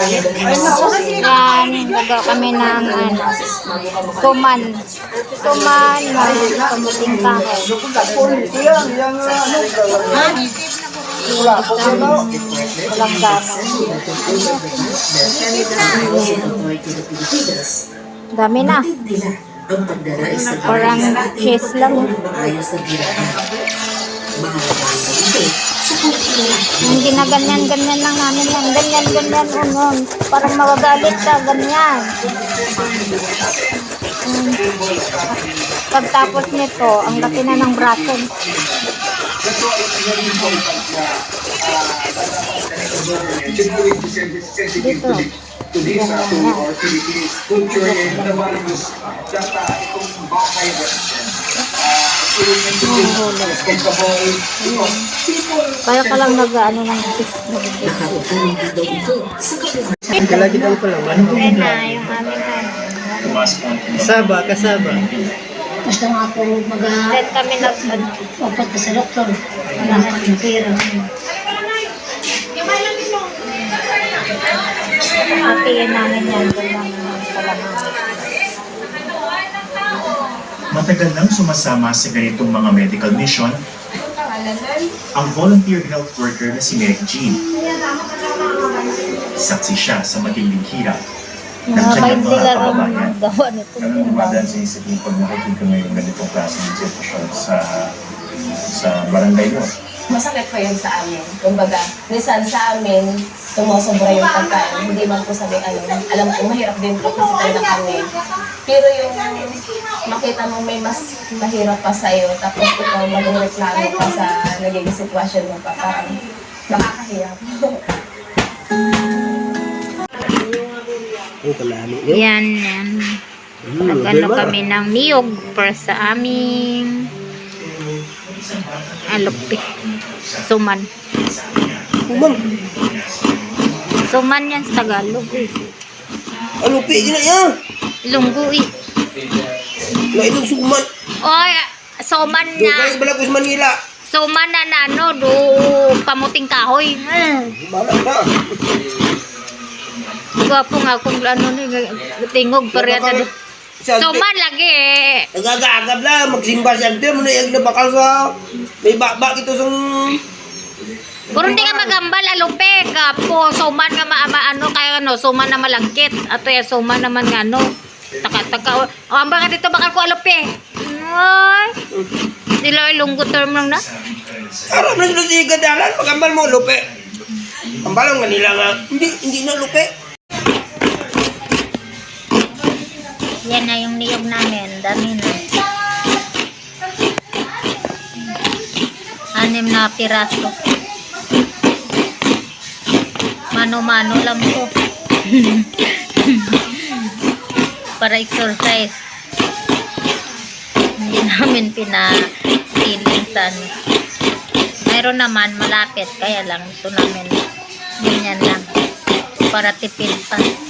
Yan, naga kami ng ano, suman. Suman na kamuting kahoy. Walang gana. Dami na. ang pagdarais sa Parang cheese lang. maayos na babaeng hindi, suportihan Yung ginaganyan-ganyan lang namin yan. Ganyan-ganyan unon. Parang magagalit ka, ganyan. Mm. Pagtapos nito, ang laki na ng braso. Dito. Today's uh, to our Philippine culture and the values that uh, itong bakay represent. Kaya ka lang nag-ano ng sa. Kalagi daw pala. Ayan na, yung aming ano. Kasaba, kasaba. Basta nga po mag Then kami nag magpunta sa doktor. Wala ka ng pera. Hatiin namin yan. Doon lang naman pala namin. Matagal nang sumasama sa ganitong mga medical mission ang volunteer health worker na si Mary Jean. Saksi siya sa matinding hirap ng Mga kanyang mga kababayan. Ano dumadaan sa isip mo pag nakikita mo yung ganitong klaseng sitwasyon sa sa barangay mo? masakit po yun sa amin. Kumbaga, minsan sa amin, sumusobra yung pagkain. Hindi man po sabi ano, alam ko mahirap din po kasi talaga kami. Pero yung makita mo may mas mahirap pa sa'yo, tapos ikaw mag-reklamo pa sa naging sitwasyon mo pa, parang nakakahiya po. Yan, yan. Hmm, Nagano kami ng niyog para sa aming alupi. Suman. Umang, Suman yan sa Tagalog. eh. ano pi, gina yan? Lunggo eh. Naitong suman. Oy, suman na. kayo bala ko sa Manila. Suman na na ano, do pamuting kahoy. Hmm. Bala na. Gwapo nga kung ano ni tingog parehata. do. Sa Suman lagi eh. Nagagaagab lang, magsimba siya. Di mo na yung nabakal sa... May bakbak ito sa... Puro hindi ka magambal alupe ka po suman nga ma, ma- ano kaya ano suman na malangkit ato ya suman naman nga ano taka taka o amba ka dito bakal ko alupe ay nila ilunggo term lang na Araw na sila sa gadalan, magambal mo, lupe. Ang balang nga. Nila nga, hindi, hindi na lupe. yan na yung niyog namin. Dami na anim na piraso mano-mano lang to. Para exercise. Hindi namin pinapiling sa ano. mayroon naman malapit kaya lang ito namin. Ganyan lang. Para tipid pa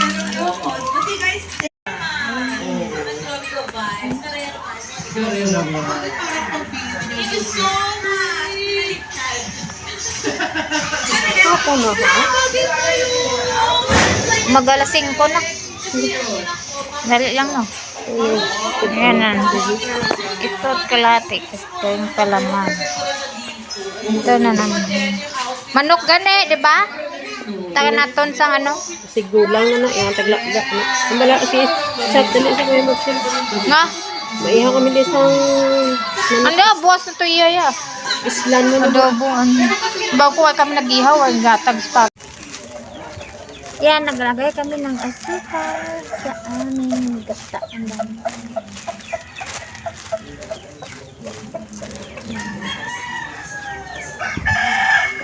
tiga yan Tigaan. Ako na ha? Magalasing ko na. Dali lang no. Ayan na. Ito at kalati. Ito yung palaman. Ito na naman. Manok gani, di ba? Taga naton sa ano? Sigulang na na, yung taglakda na. Ang bala si chat dali sa kuya magsil. Nga? Maiha kami di sang Ano, buwas na to iya ya. Islan mo na. Adobo, ano. Bago kuha kami nag-ihaw, ay gatag pa. Yan, naglagay kami ng asukal sa aming gata. Ang dami.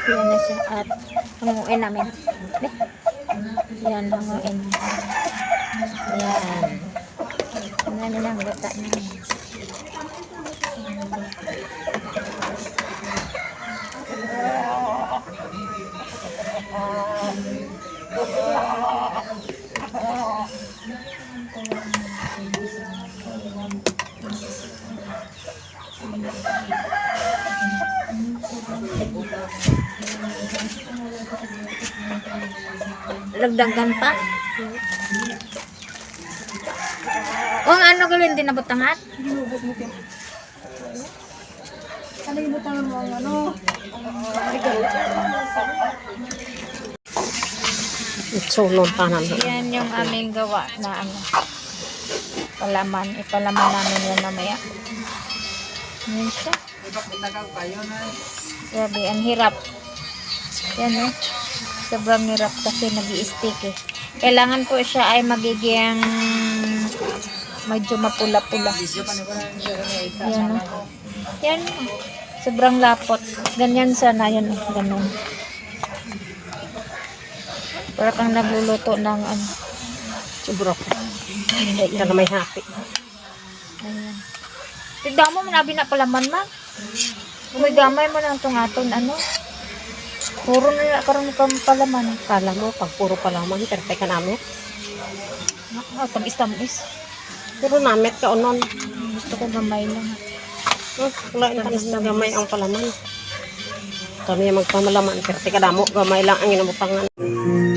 Yan na siya at hanguin namin. Yan, hanguin. Yan. Yan na lang gata namin. Lagdagan pa. O ang ano gawin din na butangat? Sulong tanan. Yan yung aming gawa na ano. Palaman. Ipalaman namin yan mamaya. Yan siya. Grabe, ang hirap. Yan eh. Sobrang hirap kasi nag stick eh. Kailangan po siya ay magiging medyo mapula-pula. Yan oh. Yan. Sobrang lapot. Ganyan sana. Yan oh. Ganun. Para kang nagluluto ng ano. Sobra ko. Hindi Yan na may happy. Ayan. Tignan mo, manabi na palaman ma. May gamay mo lang itong aton, ano. Puro na karoon kang palaman. Kala mo, pag puro palaman, perfect ka namin. Ah, tamis-tamis. Pero namit ka unon. Gusto ko gamay lang. Oh, wala yung tanis na gamay ang palaman. Kami yung magpamalaman, perfect ka damo. Gamay lang ang inabutangan.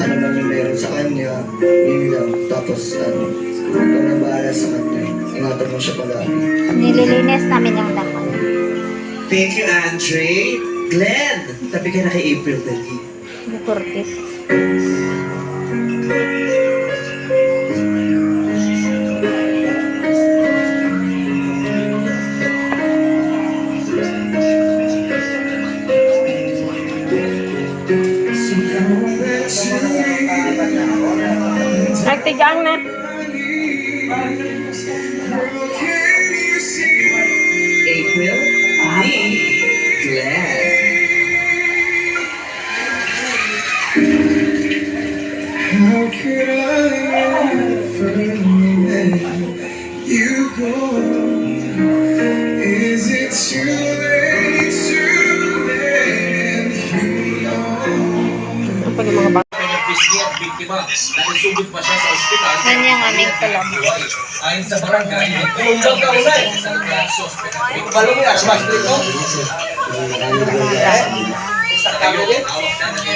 ano man yung meron sa kanya, yun lang. Tapos, ano, ikaw na bahala sa kanya. Ingatan mo siya palagi. Nililinis namin yung dahon. Thank you, Andre. Glenn, tabi ka na kay April dali. Bukurtis. Nagtigang na. April, me, Glenn. How could I ever let you go? Yan yung aming palaman. Ayon sa barangay, tulungan ka suspect. Balong nga, smash dito. Sa kamilin, awak na ng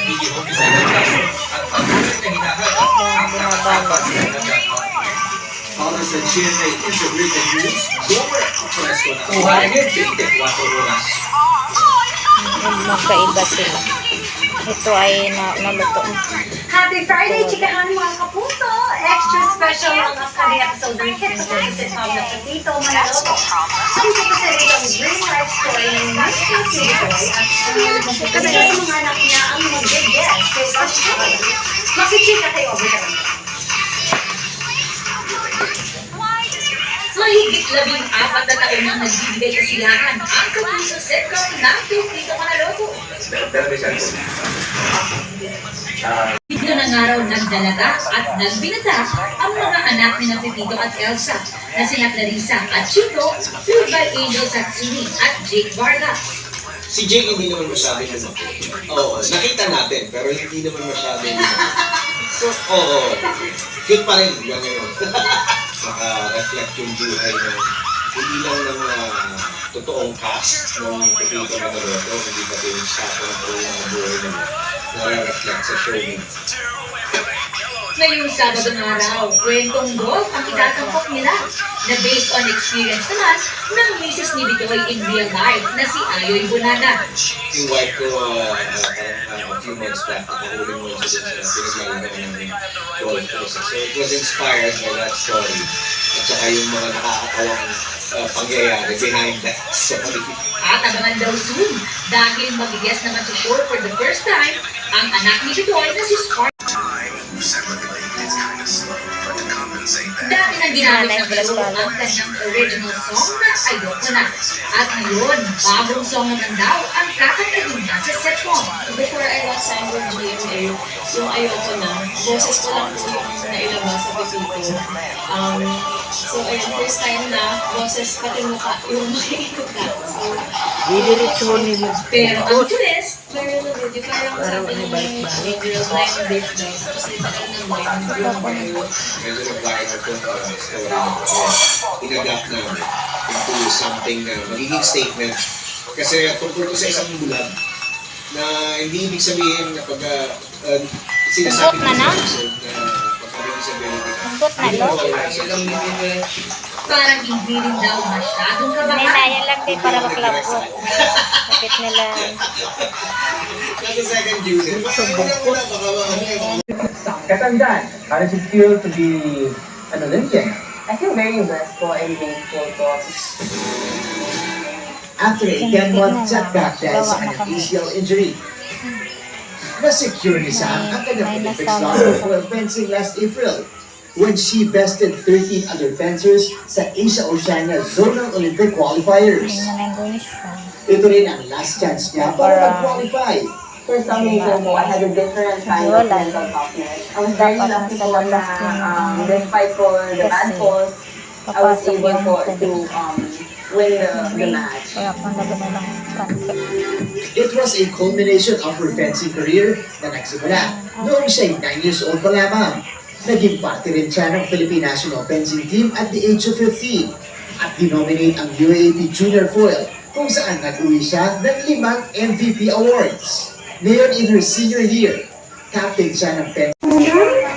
GMA Integrated News, Gomer Presto na. Kuhanin, 24 oras. Magkaiba sila. Ito ay na, naluto na. Happy Friday, chikahan mga kapuso! Extra special ang upcoming episode ng Hit the Night sa Tom na Dito Manaloto. Ang kapatid ang real life story ng Mr. Silicoy at kasama sa mga anak niya ang mag-guest kay Pastor. Makichika kayo over the Mahigit labing apat na taon nang nagbibigay kasiyahan ang kapuso sitcom ng Tito Manaloto. Dito ng araw nagdalaga at nagbinata ang mga anak ni na Tito at Elsa na sina Clarissa at Chito, fueled by Angel Satsumi at Jake Vargas. Si Jake hindi naman masyadong lumaki. Oo, nakita natin, pero hindi naman masyadong lumaki. So, oo, cute pa rin hanggang ngayon. Naka-reflect yung buhay ng hindi lang ng ah, totoong cast ng Pepito Manaloto, hindi pati yung staff ng buhay ng buhay nila. Nare-reflect sa show nila. Ngayong Sabado na araw, kwentong golf ang itatampok nila na based on experience naman ng misis ni Bitoy in real life na si Ayoy Bunaga. Yung wife ko, uh, uh, parang uh, a few months back, nakahuling mo siya sa pinaglalaro ng golf course. So it was inspired by that story. At saka yung mga nakakatawang uh, pangyayari behind that story. At abangan daw soon dahil mabigas naman sa shore for the first time ang anak ni Bitoy na si Spark. Dati nang ginamit ng Bitoy ang kanyang original song na Ayoko Na. At ngayon, bagong song naman daw ang kakantahin niya sa setcom. Before I was signed with GMA, yung ayoko na, boses ko lang po yung nailabas sa Pipito. Um, so ayun, first time na, boses pati mukha, yung makikita ka. So, mo ni Pero ang twist, Na na ko uh, story na inadapt namin into something na magiging statement. Kasi tungkol ko sa isang bulag na hindi ibig sabihin na pag uh, uh, sinasabi na na? sa episode na pagka sabihin Tungkot na, lo? Silang hindi na parang hindi rin daw masyadong Hindi na, kabahan. yan lang din para maklapot. Kapit. Baka baka Katandaan, how does it feel to be an Olympian? I feel very blessed po and grateful po. After a 10-month setback dahil sa na kanyang. ACL injury, na-secure ni Sam ang kanyang nasama. slot for fencing last April when she bested 13 other fencers sa Asia-Oceania Zonal Olympic Qualifiers. Ito rin ang last chance niya para mag-qualify. For some reason po, I had a different kind of mental toughness. I was very lucky po na um, despite po the bad falls, I was Papasok able po to um, win the, the match. It was a culmination of her fencing career na nagsimula noong siya 9 years old pa lamang. Naging parte rin siya ng Philippine National Fencing Team at the age of 15 at dinominate ang UAAP Junior Foil kung saan nag-uwi siya ng limang MVP awards. Ngayon in her senior year, captain siya ng fencing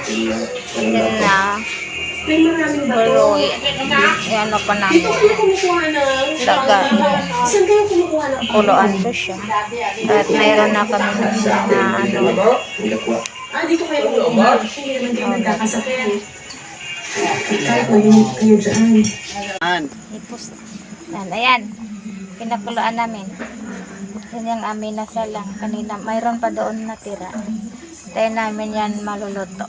Hindi na. May maraming Pero, eh, ano pa namin. kumukuha ng... Daga. Saan kayo kumukuha ng... Kuloan ko siya. At mayroon na kami na ano. Ah, dito kayo kumukuha. Hindi naman kayo nagkakasakyan. Kahit malimit kayo dyan. Ipos. Yan, ayan. Pinakuloan namin. Yan yung amin na lang. Kanina, mayroon pa doon natira. Tayo namin yan maluluto.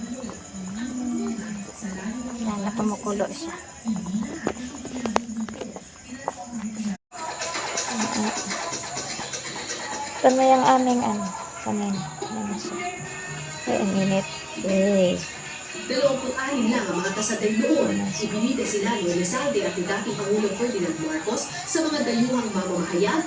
Yan, napumukulo siya. Ito na yung aming ano, kanina. Ano siya. Ay, ang init. Eh. 26 lang ang mga kasaday noon. Ibinida sila ni Elizalde at ni dating Pangulong Ferdinand Marcos sa mga dayuhang mamamahayan